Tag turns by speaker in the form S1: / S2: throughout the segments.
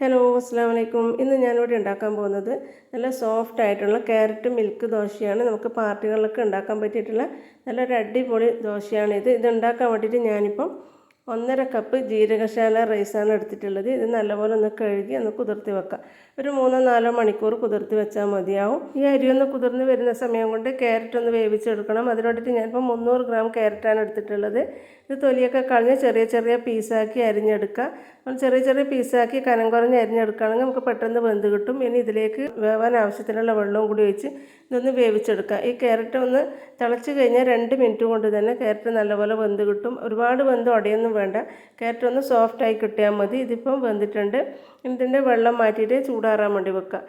S1: Hello അസ്സാം വലൈക്കും ഇന്ന് ഞാനിവിടെ ഉണ്ടാക്കാൻ പോകുന്നത് നല്ല സോഫ്റ്റ് ആയിട്ടുള്ള ക്യാരറ്റ് മിൽക്ക് ദോശയാണ്. നമുക്ക് പാർട്ടികളിലൊക്കെ ഉണ്ടാക്കാൻ പറ്റിയിട്ടുള്ള നല്ലൊരു അടിപൊളി ദോശയാണിത്. ഇത് ഉണ്ടാക്കാൻ വേണ്ടിയിട്ട് ഞാനിപ്പം ഒന്നര കപ്പ് ജീരകശാല റൈസാണ് എടുത്തിട്ടുള്ളത്. ഇത് നല്ലപോലെ ഒന്ന് കഴുകി ഒന്ന് കുതിർത്തി വെക്കാം. ഒരു മൂന്നോ നാലോ മണിക്കൂർ കുതിർത്തി വെച്ചാൽ മതിയാവും. ഈ അരി ഒന്ന് കുതിർന്ന് വരുന്ന സമയം കൊണ്ട് ക്യാരറ്റ് ഒന്ന് വേവിച്ചെടുക്കണം. അതിനോട്ടിട്ട് ഞാനിപ്പോൾ മുന്നൂറ് ഗ്രാം ക്യാരറ്റാണ് എടുത്തിട്ടുള്ളത്. ഇത് തൊലിയൊക്കെ കളഞ്ഞ് ചെറിയ ചെറിയ പീസാക്കി അരിഞ്ഞെടുക്കുക. നമ്മൾ ചെറിയ ചെറിയ പീസാക്കി കനം കുറഞ്ഞ് അരിഞ്ഞെടുക്കുകയാണെങ്കിൽ നമുക്ക് പെട്ടെന്ന് വെന്ത് കിട്ടും. ഇനി ഇതിലേക്ക് വേവാൻ ആവശ്യത്തിനുള്ള വെള്ളവും കൂടി ഒഴിച്ച് ഇതൊന്ന് വേവിച്ചെടുക്കുക. ഈ ക്യാരറ്റ് ഒന്ന് തിളച്ച് കഴിഞ്ഞാൽ രണ്ട് മിനിറ്റ് കൊണ്ട് തന്നെ ക്യാരറ്റ് നല്ലപോലെ വെന്ത് കിട്ടും. ഒരുപാട് വെന്ത് ഉടയൊന്നും വേണ്ട. ക്യാരറ്റ് ഒന്ന് സോഫ്റ്റായി കിട്ടിയാൽ മതി. ഇതിപ്പം വെന്തിട്ടുണ്ട്. ഇതിന്റെ വെള്ളം മാറ്റിയിട്ട് ചൂടാറാൻ വേണ്ടി വെക്കുക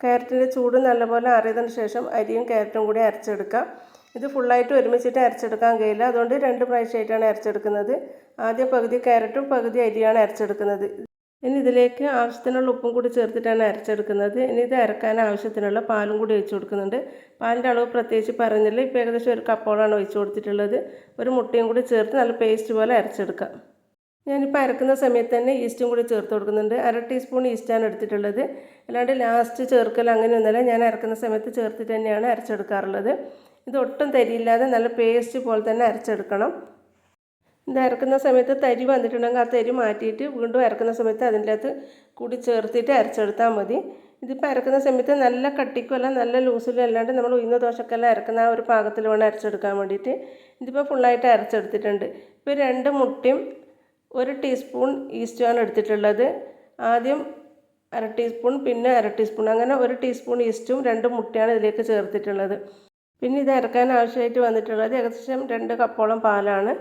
S1: ക്യാരറ്റിന്റെ ചൂട് നല്ലപോലെ അറിയതിന് ശേഷം അരിയും ക്യാരറ്റും കൂടി അരച്ചെടുക്കാം. ഇത് ഫുള്ളായിട്ട് ഒരുമിച്ചിട്ട് അരച്ചെടുക്കാൻ കഴിയില്ല. അതുകൊണ്ട് രണ്ട് പ്രാവശ്യമായിട്ടാണ് അരച്ചെടുക്കുന്നത്. ആദ്യ പകുതി ക്യാരറ്റും പകുതി അരിയാണ് അരച്ചെടുക്കുന്നത്. ഇനി ഇതിലേക്ക് ആവശ്യത്തിനുള്ള ഉപ്പും കൂടി ചേർത്തിട്ടാണ് അരച്ചെടുക്കുന്നത്. ഇനി ഇത് അരക്കാൻ ആവശ്യത്തിനുള്ള പാലും കൂടി ഒഴിച്ചു കൊടുക്കുന്നുണ്ട്. പാലിന്റെ അളവ് പ്രത്യേകിച്ച് പറഞ്ഞില്ല. ഇപ്പോൾ ഏകദേശം ഒരു കപ്പോളാണ് ഒഴിച്ചു കൊടുത്തിട്ടുള്ളത്. ഒരു മുട്ടയും കൂടി ചേർത്ത് നല്ല പേസ്റ്റ് പോലെ അരച്ചെടുക്കാം. ഞാനിപ്പോൾ അരക്കുന്ന സമയത്ത് തന്നെ ഈസ്റ്റും കൂടി ചേർത്ത് കൊടുക്കുന്നുണ്ട്. അര ടീസ്പൂൺ ഈസ്റ്റാണ് എടുത്തിട്ടുള്ളത്. അല്ലാണ്ട് ലാസ്റ്റ് ചേർക്കൽ അങ്ങനെയൊന്നുമല്ല ഞാൻ അരക്കുന്ന സമയത്ത് ചേർത്തിട്ട് തന്നെയാണ് അരച്ചെടുക്കാറുള്ളത്. ഇത് ഒട്ടും തരിയില്ലാതെ നല്ല പേസ്റ്റ് പോലെ തന്നെ അരച്ചെടുക്കണം. ഇത് ഇറക്കുന്ന സമയത്ത് തരി വന്നിട്ടുണ്ടെങ്കിൽ ആ തരി മാറ്റിയിട്ട് വീണ്ടും ഇറക്കുന്ന സമയത്ത് അതിന്റെ അകത്ത് കൂടി ചേർത്തിട്ട് അരച്ചെടുത്താൽ മതി. ഇതിപ്പോൾ ഇറക്കുന്ന സമയത്ത് നല്ല കട്ടിക്കുമല്ല നല്ല ലൂസിലും അല്ലാണ്ട് നമ്മൾ ഉയർന്ന ദോശക്കെല്ലാം ഇറക്കുന്ന ആ ഒരു പാകത്തിൽ വേണം അരച്ചെടുക്കാൻ വേണ്ടിയിട്ട്. ഇതിപ്പോൾ ഫുള്ളായിട്ട് അരച്ചെടുത്തിട്ടുണ്ട്. ഇപ്പോൾ രണ്ട് മുട്ടയും ഒരു ടീസ്പൂൺ ഈസ്റ്റുമാണ് എടുത്തിട്ടുള്ളത്. ആദ്യം അര ടീസ്പൂൺ പിന്നെ അര ടീസ്പൂൺ അങ്ങനെ ഒരു ടീസ്പൂൺ ഈസ്റ്റും രണ്ട് മുട്ടയാണ് ഇതിലേക്ക് ചേർത്തിട്ടുള്ളത്. പിന്നെ ഇത് ഇറക്കാൻ ആവശ്യമായിട്ട് വന്നിട്ടുള്ളത് ഏകദേശം രണ്ട് കപ്പോളം പാലാണ്.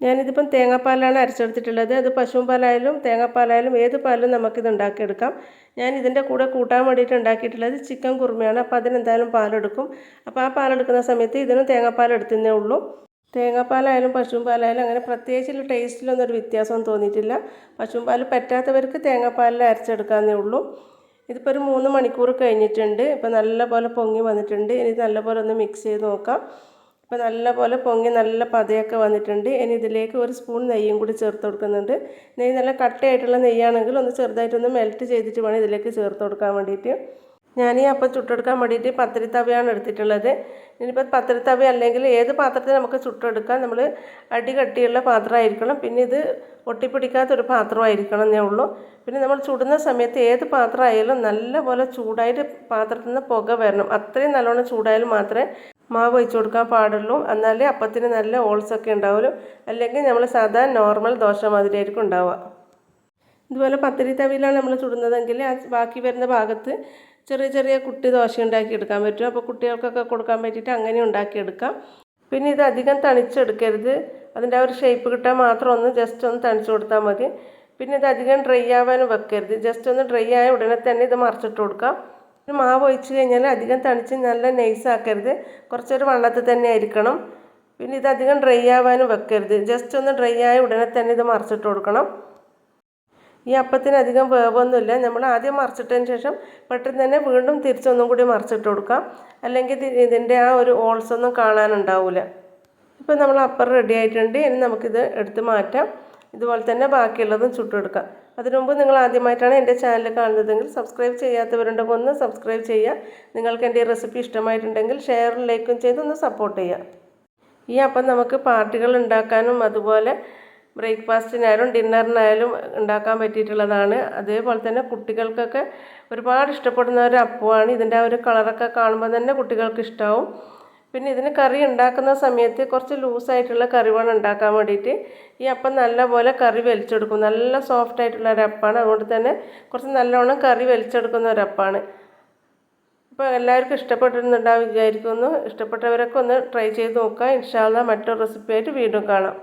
S1: ഞാനിതിപ്പം തേങ്ങാപ്പാലാണ് അരച്ചെടുത്തിട്ടുള്ളത്. അത് പശുവും പാലായാലും തേങ്ങാപ്പാലായാലും ഏത് പാലും നമുക്കിത് ഉണ്ടാക്കിയെടുക്കാം. ഞാൻ ഇതിന്റെ കൂടെ കൂട്ടാൻ വേണ്ടിയിട്ട് ഉണ്ടാക്കിയിട്ടുള്ളത് ചിക്കൻ കുറുമയാണ്. അപ്പോൾ അതിനെന്തായാലും പാലെടുക്കും. അപ്പോൾ ആ പാലെടുക്കുന്ന സമയത്ത് ഇതിനും തേങ്ങാപ്പാൽ എടുത്തുന്നേ ഉള്ളൂ. തേങ്ങാപ്പാലായാലും പശുവും പാലായാലും അങ്ങനെ പ്രത്യേകിച്ചുള്ള ടേസ്റ്റിലൊന്നും ഒരു വ്യത്യാസം തോന്നിയിട്ടില്ല. പശുവും പാൽ പറ്റാത്തവർക്ക് തേങ്ങാപ്പാലിൽ അരച്ചെടുക്കാമെന്നേ ഉള്ളൂ. ഇതിപ്പോൾ ഒരു മൂന്ന് മണിക്കൂർ കഴിഞ്ഞിട്ടുണ്ട്. ഇപ്പോൾ നല്ലപോലെ പൊങ്ങി വന്നിട്ടുണ്ട്. ഇനി നല്ലപോലെ ഒന്ന് മിക്സ് ചെയ്ത് നോക്കാം. ഇപ്പോൾ നല്ലപോലെ പൊങ്ങി നല്ല പതയൊക്കെ വന്നിട്ടുണ്ട്. ഇനി ഇതിലേക്ക് ഒരു സ്പൂൺ നെയ്യും കൂടി ചേർത്ത് കൊടുക്കുന്നുണ്ട്. നെയ്യ് നല്ല കട്ടയായിട്ടുള്ള നെയ്യാണെങ്കിൽ ഒന്ന് ചെറുതായിട്ടൊന്ന് മെൽറ്റ് ചെയ്തിട്ട് വേണം ഇതിലേക്ക് ചേർത്ത് കൊടുക്കാൻ വേണ്ടിയിട്ട്. ഞാൻ ഈ അപ്പം ചുട്ടെടുക്കാൻ വേണ്ടിയിട്ട് പത്തിരി എടുത്തിട്ടുള്ളത്. ഇനിയിപ്പോൾ പത്തിരി അല്ലെങ്കിൽ ഏത് പാത്രത്തിൽ നമുക്ക് ചുട്ടെടുക്കാം നമ്മൾ അടി കട്ടിയുള്ള പാത്രമായിരിക്കണം. പിന്നെ ഇത് ഒട്ടിപ്പിടിക്കാത്തൊരു പാത്രമായിരിക്കണം എന്നേ ഉള്ളൂ. പിന്നെ നമ്മൾ ചുടുന്ന സമയത്ത് ഏത് പാത്രമായാലും നല്ലപോലെ ചൂടായിട്ട് പാത്രത്തിൽ നിന്ന് പുക വരണം. അത്രയും നല്ലോണം ചൂടായാലും മാത്രമേ മാവ് ഒഴിച്ചു കൊടുക്കാൻ പാടുള്ളൂ. എന്നാലേ അപ്പത്തിന് നല്ല ഓൾസൊക്കെ ഉണ്ടാവുള്ളൂ. അല്ലെങ്കിൽ നമ്മൾ സാധാരണ നോർമൽ ദോശ മാതിരിയായിരിക്കും ഉണ്ടാവുക. ഇതുപോലെ പത്തിരി തവിയിലാണ് നമ്മൾ ചുടുന്നതെങ്കിൽ ആ ബാക്കി വരുന്ന ഭാഗത്ത് ചെറിയ ചെറിയ കുട്ടി ദോശ ഉണ്ടാക്കി എടുക്കാൻ പറ്റും. അപ്പോൾ കുട്ടികൾക്കൊക്കെ കൊടുക്കാൻ പറ്റിയിട്ട് അങ്ങനെ ഉണ്ടാക്കിയെടുക്കാം. പിന്നെ ഇത് അധികം തണിച്ചെടുക്കരുത്. അതിന്റെ ആ ഒരു ഷേപ്പ് കിട്ടാൻ മാത്രം ഒന്ന് ജസ്റ്റ് ഒന്ന് തണിച്ചു കൊടുത്താൽ മതി. പിന്നെ ഇത് അധികം ഡ്രൈ ആവാനും വെക്കരുത്. ജസ്റ്റ് ഒന്ന് ഡ്രൈ ആയ ഉടനെ തന്നെ ഇത് മറിച്ചിട്ട് കൊടുക്കാം. പിന്നെ മാവ് ഒഴിച്ച് കഴിഞ്ഞാൽ അധികം തണിച്ച് നല്ല നൈസ് ആക്കരുത്. കുറച്ചൊരു വണ്ണത്തിൽ തന്നെ ആയിരിക്കണം പിന്നെ ഇത് അധികം ഡ്രൈ ആവാനും വെക്കരുത്. ജസ്റ്റ് ഒന്ന് ഡ്രൈ ആയ ഉടനെ തന്നെ ഇത് മറിച്ചിട്ട് കൊടുക്കണം. ഈ അപ്പത്തിന് അധികം വേവൊന്നുമില്ല. നമ്മൾ ആദ്യം മറിച്ചിട്ടതിന് ശേഷം പെട്ടെന്ന് തന്നെ വീണ്ടും തിരിച്ചൊന്നും കൂടി മറിച്ചിട്ട് കൊടുക്കാം. അല്ലെങ്കിൽ ഇതിന്റെ ആ ഒരു ഓൾസ് ഒന്നും കാണാനുണ്ടാവില്ല ഇപ്പം നമ്മൾ അപ്പം റെഡി ആയിട്ടുണ്ട്. ഇനി നമുക്കിത് എടുത്ത് മാറ്റാം. ഇതുപോലെ തന്നെ ബാക്കിയുള്ളതും ചുട്ടെടുക്കാം. അതിനു മുമ്പ് നിങ്ങൾ ആദ്യമായിട്ടാണ് എന്റെ ചാനൽ കാണുന്നതെങ്കിൽ സബ്സ്ക്രൈബ് ചെയ്യാത്തവരുണ്ടെങ്കിൽ ഒന്ന് സബ്സ്ക്രൈബ് ചെയ്യുക. നിങ്ങൾക്ക് എന്റെ ഈ റെസിപ്പി ഇഷ്ടമായിട്ടുണ്ടെങ്കിൽ ഷെയറും ലൈക്കും ചെയ്ത് ഒന്ന് സപ്പോർട്ട് ചെയ്യുക. ഈ അപ്പം നമുക്ക് പാർട്ടികൾ ഉണ്ടാക്കാനും അതുപോലെ ബ്രേക്ക്ഫാസ്റ്റിനായാലും ഡിന്നറിനായാലും ഉണ്ടാക്കാൻ പറ്റിയിട്ടുള്ളതാണ്. അതേപോലെ തന്നെ കുട്ടികൾക്കൊക്കെ ഒരുപാട് ഇഷ്ടപ്പെടുന്ന ഒരു അപ്പമാണ് ഇതിന്റെ ആ ഒരു കളറൊക്കെ കാണുമ്പോൾ തന്നെ കുട്ടികൾക്ക് ഇഷ്ടമാവും പിന്നെ ഇതിന് കറി ഉണ്ടാക്കുന്ന സമയത്ത് കുറച്ച് ലൂസായിട്ടുള്ള കറി വേണം ഉണ്ടാക്കാൻ വേണ്ടിയിട്ട് ഈ അപ്പം നല്ലപോലെ കറി വലിച്ചെടുക്കും. നല്ല സോഫ്റ്റ് ആയിട്ടുള്ള ഒരു അപ്പമാണ് അതുകൊണ്ട് തന്നെ കുറച്ച് നല്ലോണം കറി വലിച്ചെടുക്കുന്ന ഒരപ്പാണ് ഇപ്പോൾ എല്ലാവർക്കും ഇഷ്ടപ്പെട്ടിരുന്നുണ്ടാവും വിചാരിക്കുന്നു. ഇഷ്ടപ്പെട്ടവരൊക്കെ ഒന്ന് ട്രൈ ചെയ്ത് നോക്കുക. ഇൻഷാല്ല മറ്റൊരു റെസിപ്പി ആയിട്ട് വീണ്ടും കാണാം.